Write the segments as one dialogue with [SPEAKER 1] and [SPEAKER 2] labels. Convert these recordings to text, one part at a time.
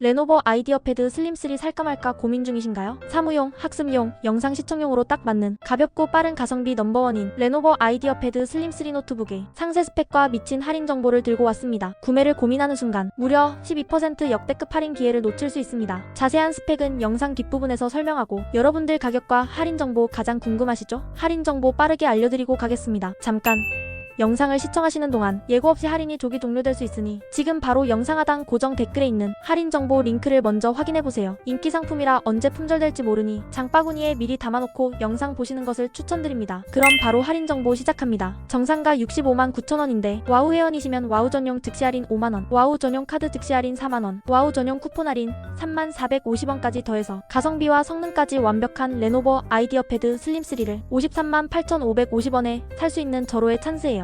[SPEAKER 1] 레노버 아이디어 패드 슬림3 살까 말까 고민 중이신가요? 사무용, 학습용, 영상 시청용으로 딱 맞는 가볍고 빠른 가성비 넘버원인 레노버 아이디어 패드 슬림3 노트북의 상세 스펙과 미친 할인 정보를 들고 왔습니다. 구매를 고민하는 순간 무려 12% 역대급 할인 기회를 놓칠 수 있습니다. 자세한 스펙은 영상 뒷부분에서 설명하고 여러분들 가격과 할인 정보 가장 궁금하시죠? 할인 정보 빠르게 알려드리고 가겠습니다. 잠깐 영상을 시청하시는 동안 예고 없이 할인이 조기 종료될 수 있으니 지금 바로 영상 하단 고정 댓글에 있는 할인 정보 링크를 먼저 확인해 보세요. 인기 상품이라 언제 품절될지 모르니 장바구니에 미리 담아놓고 영상 보시는 것을 추천드립니다. 그럼 바로 할인 정보 시작합니다. 정상가 65만 9천 원인데 와우 회원이시면 와우 전용 즉시 할인 5만 원, 와우 전용 카드 즉시 할인 4만 원, 와우 전용 쿠폰 할인 3만 450원까지 더해서 가성비와 성능까지 완벽한 레노버 아이디어 패드 슬림3를 53만 8,550원에 살 수 있는 절호의 찬스예요.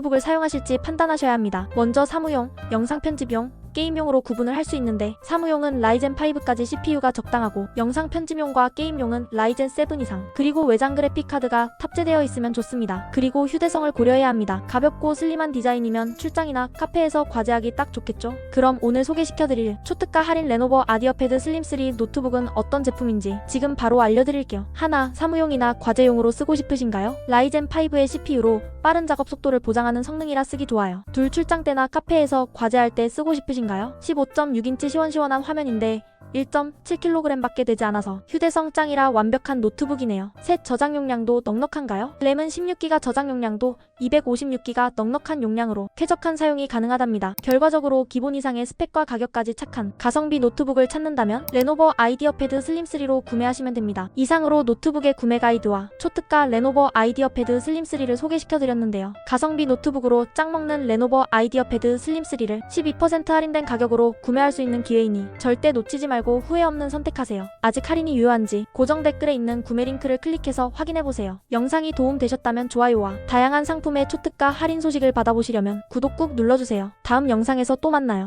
[SPEAKER 1] 북을 사용하실지 판단하셔야 합니다. 먼저 사무용, 영상 편집용, 게임용으로 구분을 할 수 있는데 사무용은 라이젠 5까지 CPU가 적당하고 영상 편집용과 게임용은 라이젠 7 이상 그리고 외장 그래픽 카드가 탑재되어 있으면 좋습니다. 그리고 휴대성을 고려해야 합니다. 가볍고 슬림한 디자인이면 출장이나 카페에서 과제하기 딱 좋겠죠? 그럼 오늘 소개시켜드릴 초특가 할인 레노버 아디어 패드 슬림 3 노트북은 어떤 제품인지 지금 바로 알려드릴게요. 하나, 사무용이나 과제용으로 쓰고 싶으신가요? 라이젠 5의 CPU로 빠른 작업 속도를 보장하는 성능이라 쓰기 좋아요. 둘 출장 때나 카페에서 과제할 때 쓰고 싶으신 가요? 15.6인치 시원시원한 화면인데 1.7kg밖에 되지 않아서 휴대성 짱이라 완벽한 노트북이네요. 셋 저장 용량도 넉넉한가요? 램은 16기가 저장 용량도 256기가 넉넉한 용량으로 쾌적한 사용이 가능하답니다. 결과적으로 기본 이상의 스펙과 가격까지 착한 가성비 노트북을 찾는다면 레노버 아이디어 패드 슬림3로 구매하시면 됩니다. 이상으로 노트북의 구매 가이드와 초특가 레노버 아이디어 패드 슬림3를 소개시켜드렸는데요. 가성비 노트북으로 짱 먹는 레노버 아이디어 패드 슬림3를 12% 할인된 가격으로 구매할 수 있는 기회이니 절대 놓치지 말고 후회 없는 선택하세요. 아직 할인이 유효한지 고정 댓글에 있는 구매 링크를 클릭해서 확인해보세요. 영상이 도움되셨다면 좋아요와 다양한 상품의 초특가 할인 소식을 받아보시려면 구독 꾹 눌러주세요. 다음 영상에서 또 만나요.